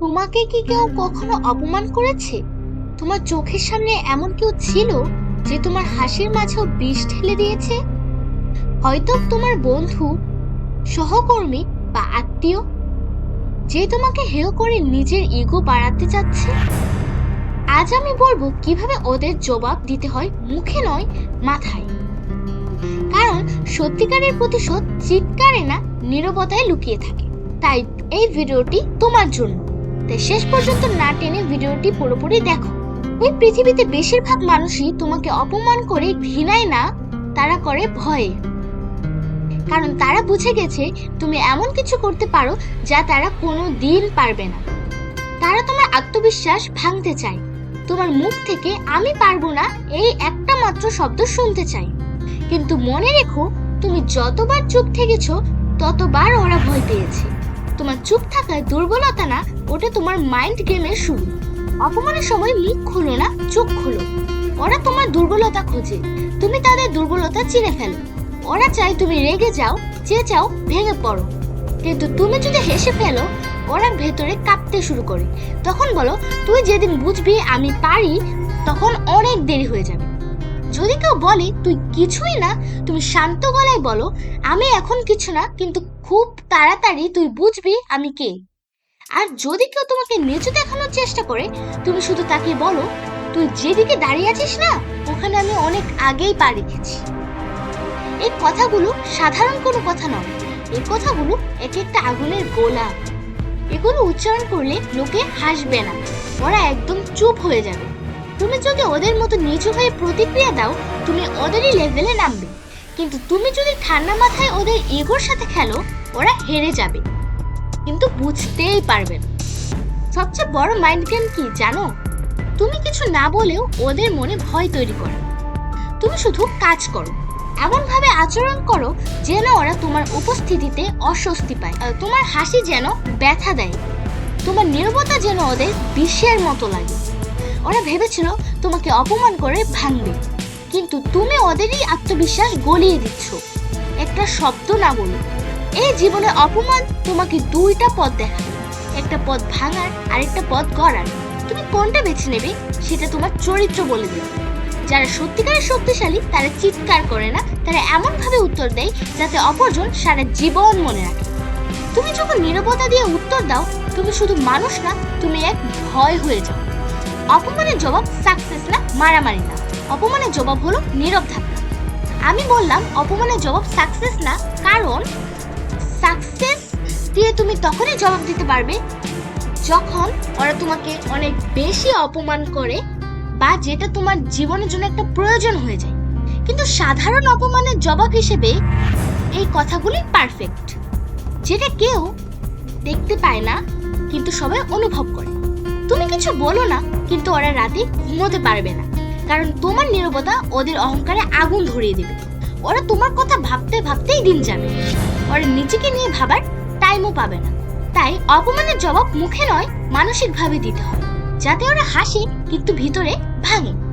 তোমাকে কি কেউ কখনো অপমান করেছে? তোমার চোখের সামনে এমন কেউ ছিল যে তোমার হাসির মাঝেও বিষ ঢেলে দিয়েছে? হয়তো তোমার বন্ধু, সহকর্মী বা আত্মীয়, যে তোমাকে হেয় করে নিজের ইগো বাড়াতে চাচ্ছে? আজ আমি বলব কীভাবে ওদের জবাব দিতে হয় মুখে নয়, মাথায়। কারণ সত্যিকারের প্রতিশোধ চিৎকারে না, নীরবতায় লুকিয়ে থাকে। তাই এই ভিডিওটি তোমার জন্য। তাই শেষ পর্যন্ত না টেনে ভিডিওটি পুরোপুরি দেখো। ওই পৃথিবীতে বেশিরভাগ মানুষই তোমাকে অপমান করে, ঘৃণায় না, তারা করে ভয়ে। কারণ তারা বুঝে গেছে তুমি এমন কিছু করতে পারো যা তারা কোনো দিন পারবে না। তারা তোমার আত্মবিশ্বাস ভাঙতে চায়। তোমার মুখ থেকে আমি পারব না এই একটা মাত্র শব্দ শুনতে চাই। কিন্তু মনে রেখো, তুমি যতবার চুপ থেকেছো, ততবার ওরা ভয় পেয়েছে। তোমার চুপ থাকায় দুর্বলতা না, ওটা তোমার মাইন্ড গেমের শুরু। অপমানের সময় মুখ খুলো না, চোখ খুলো। ওরা তোমার দুর্বলতা খোঁজে। তুমি তাদের দুর্বলতা চিনে ফেলো। ওরা চায় তুমি রেগে যাও চেয়ে চাও ভেঙে পড়ো। কিন্তু তুমি যদি হেসে ফেলো, ওরা ভেতরে কাঁপতে শুরু করে। তখন বলো, তুই যেদিন বুঝবি আমি পারি, তখন অনেক দেরি হয়ে যাবে। যদি কেউ বলে, তুই কিছুই না তুমি শান্ত গলায় বলো, আমি এখন কিছু না, কিন্তু খুব তাড়াতাড়ি তুই বুঝবি আমি কে। আর যদি কেউ তোমাকে নিচু দেখানোর চেষ্টা করে, তুমি শুধু তাকে বলো, তুই যেদিকে দাঁড়িয়ে আছিস না, ওখানে আমি অনেক আগেই পা রেখেছি। এই কথাগুলো সাধারণ কোনো কথা নয়, এই কথাগুলো এক একটা আগুনের গোলা। এগুলো উচ্চারণ করলে লোকে হাসবে না, ওরা একদম চুপ হয়ে যাবে। তুমি যদি ওদের মতো নিচু হয়ে প্রতিক্রিয়া দাও, তুমি ওদেরই লেভেলে নামবে। কিন্তু তুমি যদি ঠান্ডা মাথায় ওদের ইগোর সাথে খেলো, ওরা হেরে যাবে। কিন্তু বুঝতেই পারবে না। সবচেয়ে বড় মাইন্ড গেম কি জানো? তুমি কিছু না বলেও ওদের মনে ভয় তৈরি করো। তুমি শুধু কাজ করো। এমন ভাবে আচরণ করো যেন ওরা তোমার উপস্থিতিতে অস্বস্তি পায়। তোমার হাসি যেন ব্যথা দেয়। তোমার নীরবতা যেন ওদের বিশ্বের মতো লাগে। ওরা ভেবেছিল তোমাকে অপমান করে ভাঙবে। কিন্তু তুমি ওদেরই আত্মবিশ্বাস গলিয়ে দিচ্ছ। একটা শব্দ না বলো এই জীবনে অপমান তোমাকে দুইটা পথ দেখাবে। একটা পথ ভাঙার আর একটা পথ গড়ার। তুমি কোনটা বেছে নেবে সেটা তোমার চরিত্র বলে দেবে। যারা সত্যিকারের শক্তিশালী, তারা চিৎকার করে না, তারা এমনভাবে উত্তর দেয় যাতে অপরজন সারা জীবন মনে রাখে। তুমি যখন নীরবতা দিয়ে উত্তর দাও, তুমি শুধু মানুষ না, তুমি এক ভয় হয়ে যাও। অপমানের জবাব সাকসেস না, মারামারি না। অপমানের জবাব হলো নীরব থাকা আমি বললাম, অপমানের জবাব সাকসেস না, কারণ সাকসেস দিয়ে তুমি তখনই জবাব দিতে পারবে যখন ওরা তোমাকে অনেক বেশি অপমান করে বা যেটা তোমার জীবনের জন্য একটা প্রয়োজন হয়ে যায়। কিন্তু সাধারণ অপমানের জবাব হিসেবে এই কথাগুলি পারফেক্ট যেটা কেউ দেখতে পায় না, কিন্তু সবাই অনুভব করে। তুমি কিছু বলো না, কিন্তু ওরা রাতে ঘুমোতে পারবে না। কারণ তোমার নিরবতা ওদের অহংকারে আগুন ধরিয়ে দেবে। ওরা তোমার কথা ভাবতে ভাবতেই দিন যাবে। ওরা নিজেকে নিয়ে ভাবার টাইমও পাবে না। তাই অপমানের জবাব মুখে নয়, মানসিকভাবে দিতে হয় যাতে ওরা হাসে, কিন্তু ভিতরে ভাঙে।